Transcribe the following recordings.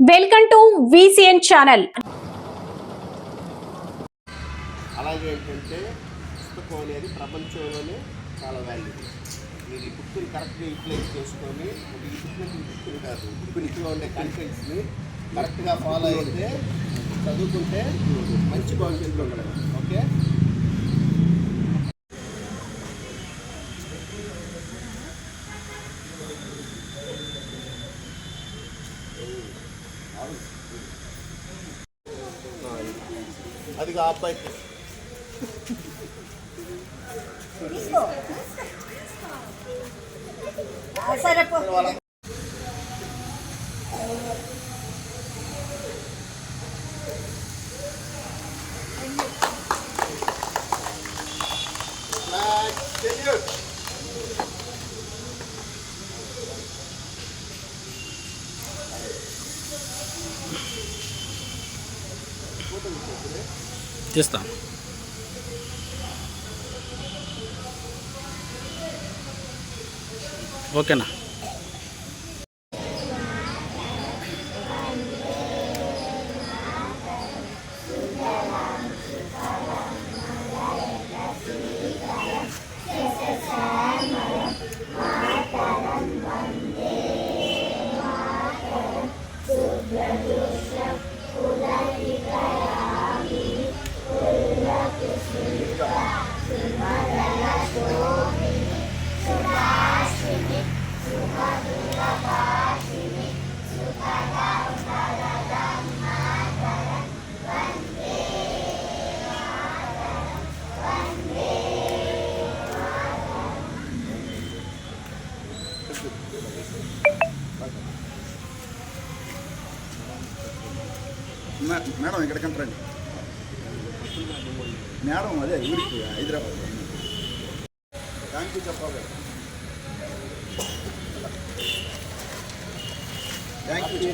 Welcome to VCN channel. అలాగే ఏంటంటే పుస్తకం అనేది ప్రపంచంలోనే చాలా వాల్యూ మీరు ఈ బుక్ని కరెక్ట్గా యూటిలైజ్ చేసుకొని ఈ బుక్ని బుక్ని కాదు బుక్ ఇంట్లో ఉండే కంటెంట్స్ని కరెక్ట్గా ఫాలో అయితే చదువుకుంటే మంచి భవిష్యత్తు ఉండడం ఓకే అది ఆ అబ్బాయికి సరే పో చేస్తాం. ఓకేనా? మేడం ఇక్కడికి రండి మేడం అదే ఊరికి హైదరాబాద్ థ్యాంక్ యూ చెప్పాలి థ్యాంక్ యూ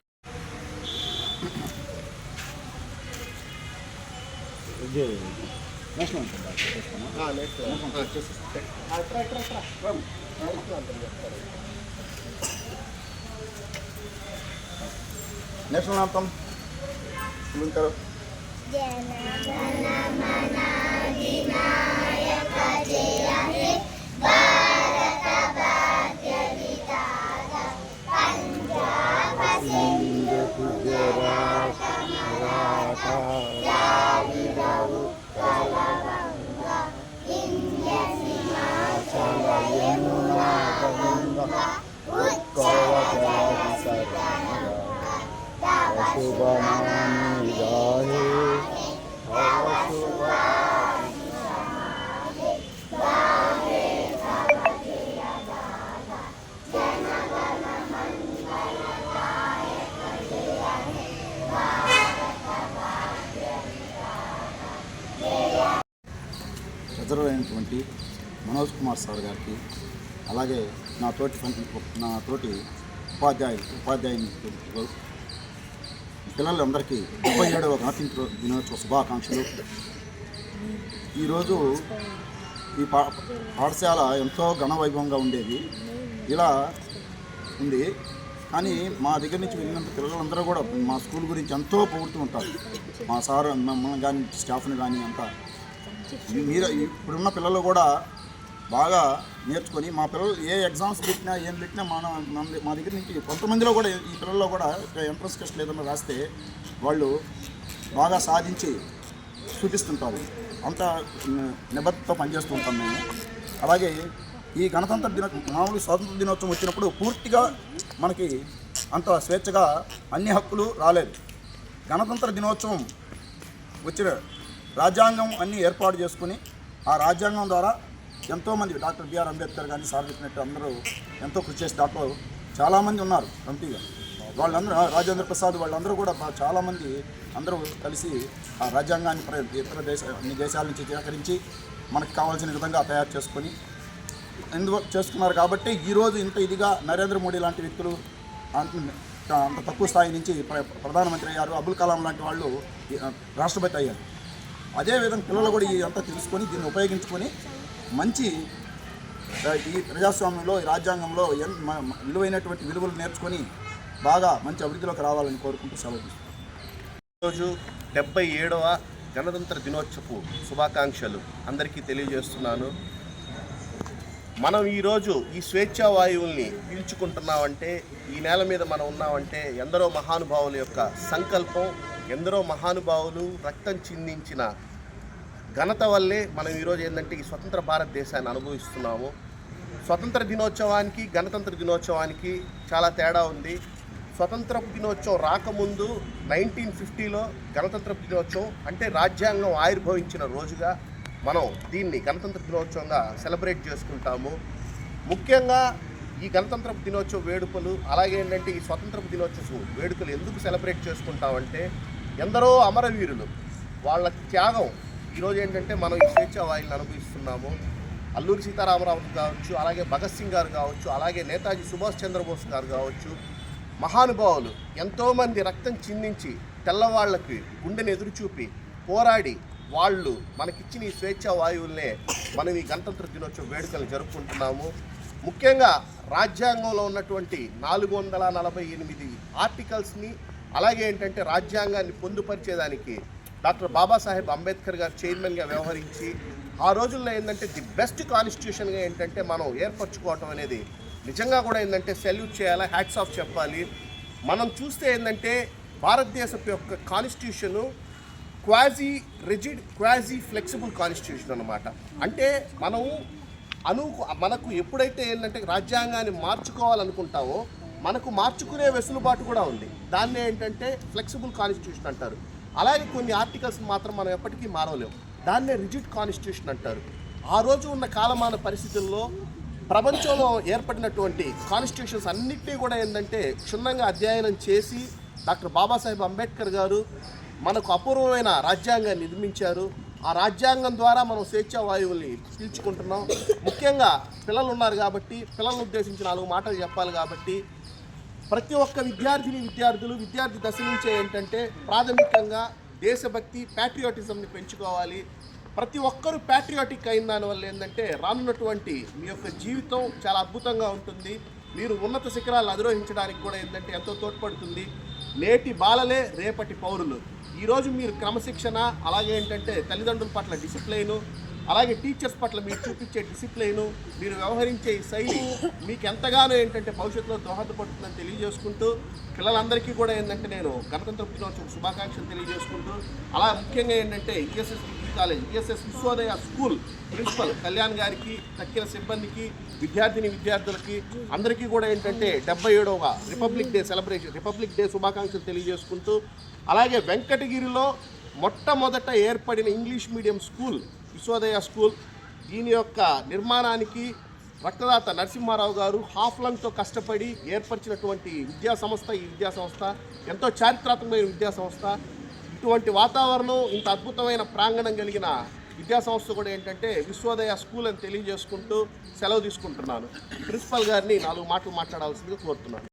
నేషనల్ ఉంటుంది చేస్తాను నెక్స్ట్ National అయినటువంటి మనోజ్ కుమార్ సార్ గారికి అలాగే నా తోటి నా తోటి ఉపాధ్యాయు ఉపాధ్యాయుని పిల్లలందరికీ ముప్పై ఏడవ గణతంత్ర దినోత్సవ శుభాకాంక్షలు. ఈరోజు ఈ పా పాఠశాల ఎంతో ఘనవైభవంగా ఉండేది. ఇలా ఉంది. కానీ మా దగ్గర నుంచి వెళ్ళినంత పిల్లలందరూ కూడా మా స్కూల్ గురించి ఎంతో పొగుడుతూ ఉంటారు. మా సార్ మమ్మల్ని కానీ స్టాఫ్ని కానీ అంతా. మీరు ఇప్పుడున్న పిల్లలు కూడా బాగా నేర్చుకొని మా పిల్లలు ఏ ఎగ్జామ్స్ పెట్టినా ఏం పెట్టినా మన మా దగ్గర నుంచి కొంతమందిలో కూడా ఈ పిల్లల్లో కూడా ఎంట్రన్స్ టెస్ట్ ఏదైనా రాస్తే వాళ్ళు బాగా సాధించి చూపిస్తుంటారు. అంత నిబద్ధతో పనిచేస్తూ ఉంటాం మేము. అలాగే ఈ గణతంత్ర దినో మామూలు స్వాతంత్ర దినోత్సవం వచ్చినప్పుడు పూర్తిగా మనకి అంత స్వేచ్ఛగా అన్ని హక్కులు రాలేదు. గణతంత్ర దినోత్సవం వచ్చిన రాజ్యాంగం అన్నీ ఏర్పాటు చేసుకుని ఆ రాజ్యాంగం ద్వారా ఎంతోమంది డాక్టర్ బిఆర్ అంబేద్కర్ కానీ సార్ చెప్పినట్టు అందరూ ఎంతో కృషి చేసి దాంట్లో చాలామంది ఉన్నారు ఎంపీగా. వాళ్ళందరూ రాజేంద్ర ప్రసాద్ వాళ్ళందరూ కూడా చాలామంది అందరూ కలిసి ఆ రాజ్యాంగాన్ని ప్ర- ఇతర దేశ అన్ని దేశాల నుంచి సేకరించి మనకు కావాల్సిన విధంగా తయారు చేసుకొని ఎందువల్ల చేసుకున్నారు కాబట్టి ఈరోజు ఇంత ఇదిగా నరేంద్ర మోడీ లాంటి వ్యక్తులు అంత తక్కువ స్థాయి నుంచి ప్ర- ప్రధానమంత్రి అయ్యారు. అబుల్ కలాం లాంటి వాళ్ళు రాష్ట్రపతి అయ్యారు. అదేవిధంగా పిల్లలు కూడా ఇదంతా తెలుసుకొని దీన్ని ఉపయోగించుకొని మంచి ఈ ప్రజాస్వామ్యంలో ఈ రాజ్యాంగంలో ఎన్ విలువైనటువంటి విలువలు నేర్చుకొని బాగా మంచి అభివృద్ధిలోకి రావాలని కోరుకుంటూ సెలవు ఈరోజు డెబ్బై ఏడవ గణతంత్ర దినోత్సవపు శుభాకాంక్షలు అందరికీ తెలియజేస్తున్నాను. మనం ఈరోజు ఈ స్వేచ్ఛా వాయువుల్ని పీల్చుకుంటున్నామంటే ఈ నేల మీద మనం ఉన్నామంటే ఎందరో మహానుభావుల యొక్క సంకల్పం ఎందరో మహానుభావులు రక్తం చిందించిన ఘనత వల్లే మనం ఈరోజు ఏంటంటే ఈ స్వతంత్ర భారతదేశాన్ని అనుభవిస్తున్నాము. స్వతంత్ర దినోత్సవానికి గణతంత్ర దినోత్సవానికి చాలా తేడా ఉంది. స్వతంత్ర దినోత్సవం రాకముందు నైన్టీన్ ఫిఫ్టీలో గణతంత్ర దినోత్సవం అంటే రాజ్యాంగం ఆవిర్భవించిన రోజుగా మనం దీన్ని గణతంత్ర దినోత్సవంగా సెలబ్రేట్ చేసుకుంటాము. ముఖ్యంగా ఈ గణతంత్ర దినోత్సవ వేడుకలు అలాగే ఏంటంటే ఈ స్వతంత్ర దినోత్సవ వేడుకలు ఎందుకు సెలబ్రేట్ చేసుకుంటామంటే ఎందరో అమరవీరులు వాళ్ళ త్యాగం ఈరోజు ఏంటంటే మనం ఈ స్వేచ్ఛా వాయిల్ని అనుభవిస్తున్నాము. అల్లూరి సీతారామరావు కావచ్చు అలాగే భగత్ సింగ్ గారు కావచ్చు అలాగే నేతాజీ సుభాష్ చంద్రబోస్ గారు కావచ్చు మహానుభావులు ఎంతోమంది రక్తం చిందించి తెల్లవాళ్ళకి గుండెని ఎదురుచూపి పోరాడి వాళ్ళు మనకిచ్చిన ఈ స్వేచ్ఛా వాయువులనే మనం ఈ గణతంత్ర దినోత్సవ వేడుకలు జరుపుకుంటున్నాము. ముఖ్యంగా రాజ్యాంగంలో ఉన్నటువంటి నాలుగు వందల నలభై ఎనిమిది ఆర్టికల్స్ని అలాగే ఏంటంటే రాజ్యాంగాన్ని పొందుపరిచేదానికి డాక్టర్ బాబాసాహెబ్ అంబేద్కర్ గారు చైర్మన్గా వ్యవహరించి ఆ రోజుల్లో ఏంటంటే ది బెస్ట్ కాన్స్టిట్యూషన్గా ఏంటంటే మనం ఏర్పరచుకోవటం అనేది నిజంగా కూడా ఏంటంటే సెల్యూట్ చేయాలి హ్యాట్స్ ఆఫ్ చెప్పాలి. మనం చూస్తే ఏంటంటే భారతదేశం యొక్క constitution quasi rigid quasi flexible constitution అనమాట అంటే మనము అను మనకు ఎప్పుడైతే ఏంటంటే రాజ్యాంగాన్ని మార్చుకోవాలనుకుంటావో మనకు మార్చుకునే వెసులుబాటు కూడా ఉంది. దాన్ని ఏంటంటే ఫ్లెక్సిబుల్ కాన్స్టిట్యూషన్ అంటారు. అలాగే కొన్ని ఆర్టికల్స్ మాత్రం మనం ఎప్పటికీ మారవలేము దాన్నే రిజిడ్ కాన్స్టిట్యూషన్ అంటారు. ఆ రోజు ఉన్న కాలమాన పరిస్థితుల్లో ప్రపంచంలో ఏర్పడినటువంటి కాన్స్టిట్యూషన్స్ అన్నిటినీ కూడా ఏంటంటే క్షుణ్ణంగా అధ్యయనం చేసి డాక్టర్ బాబాసాహెబ్ అంబేద్కర్ గారు మనకు అపూర్వమైన రాజ్యాంగాన్ని నిర్మించారు. ఆ రాజ్యాంగం ద్వారా మనం స్వేచ్ఛా వాయువుల్ని పీల్చుకుంటున్నాం. ముఖ్యంగా పిల్లలు ఉన్నారు కాబట్టి పిల్లలను ఉద్దేశించి నాలుగు మాటలు చెప్పాలి కాబట్టి ప్రతి ఒక్క విద్యార్థిని విద్యార్థులు విద్యార్థి దశ నుంచే ఏంటంటే ప్రాథమికంగా దేశభక్తి ప్యాట్రియాటిజంని పెంచుకోవాలి. ప్రతి ఒక్కరూ ప్యాట్రియాటిక్ అయిన దానివల్ల ఏంటంటే రానున్నటువంటి మీ యొక్క జీవితం చాలా అద్భుతంగా ఉంటుంది. మీరు ఉన్నత శిఖరాలు అధిరోహించడానికి కూడా ఏంటంటే ఎంతో తోడ్పడుతుంది. నేటి బాలలే రేపటి పౌరులు. ఈరోజు మీరు క్రమశిక్షణ అలాగే ఏంటంటే తల్లిదండ్రుల పట్ల డిసిప్లైను అలాగే టీచర్స్ పట్ల మీరు చూపించే డిసిప్లైను మీరు వ్యవహరించే శైలి మీకు ఎంతగానో ఏంటంటే భవిష్యత్తులో దోహదపడుతుందని తెలియజేసుకుంటూ పిల్లలందరికీ కూడా ఏంటంటే నేను గణతంత్ర దినోత్సవ శుభాకాంక్షలు తెలియజేసుకుంటూ అలా ముఖ్యంగా ఏంటంటే ESS degree college ESS Vishwodaya school principal Kalyan గారికి తక్కిన సిబ్బందికి విద్యార్థిని విద్యార్థులకి అందరికీ కూడా ఏంటంటే డెబ్బై ఏడవ Republic Day celebration Republic Day శుభాకాంక్షలు తెలియజేసుకుంటూ అలాగే వెంకటగిరిలో మొట్టమొదట ఏర్పడిన English medium school Vishwodaya school దీని యొక్క నిర్మాణానికి రక్తదాత నరసింహారావు గారు హాఫ్ లంగ్తో కష్టపడి ఏర్పరిచినటువంటి విద్యా సంస్థ ఈ విద్యా సంస్థ ఎంతో చారిత్రాత్మకమైన విద్యా సంస్థ. ఇటువంటి వాతావరణం ఇంత అద్భుతమైన ప్రాంగణం కలిగిన విద్యా సంస్థ కూడా ఏంటంటే విశ్వోదయ స్కూల్ అని తెలియజేసుకుంటూ సెలవు తీసుకుంటున్నాను. ప్రిన్సిపల్ గారిని నాలుగు మాటలు మాట్లాడాల్సిందిగా కోరుతున్నాను.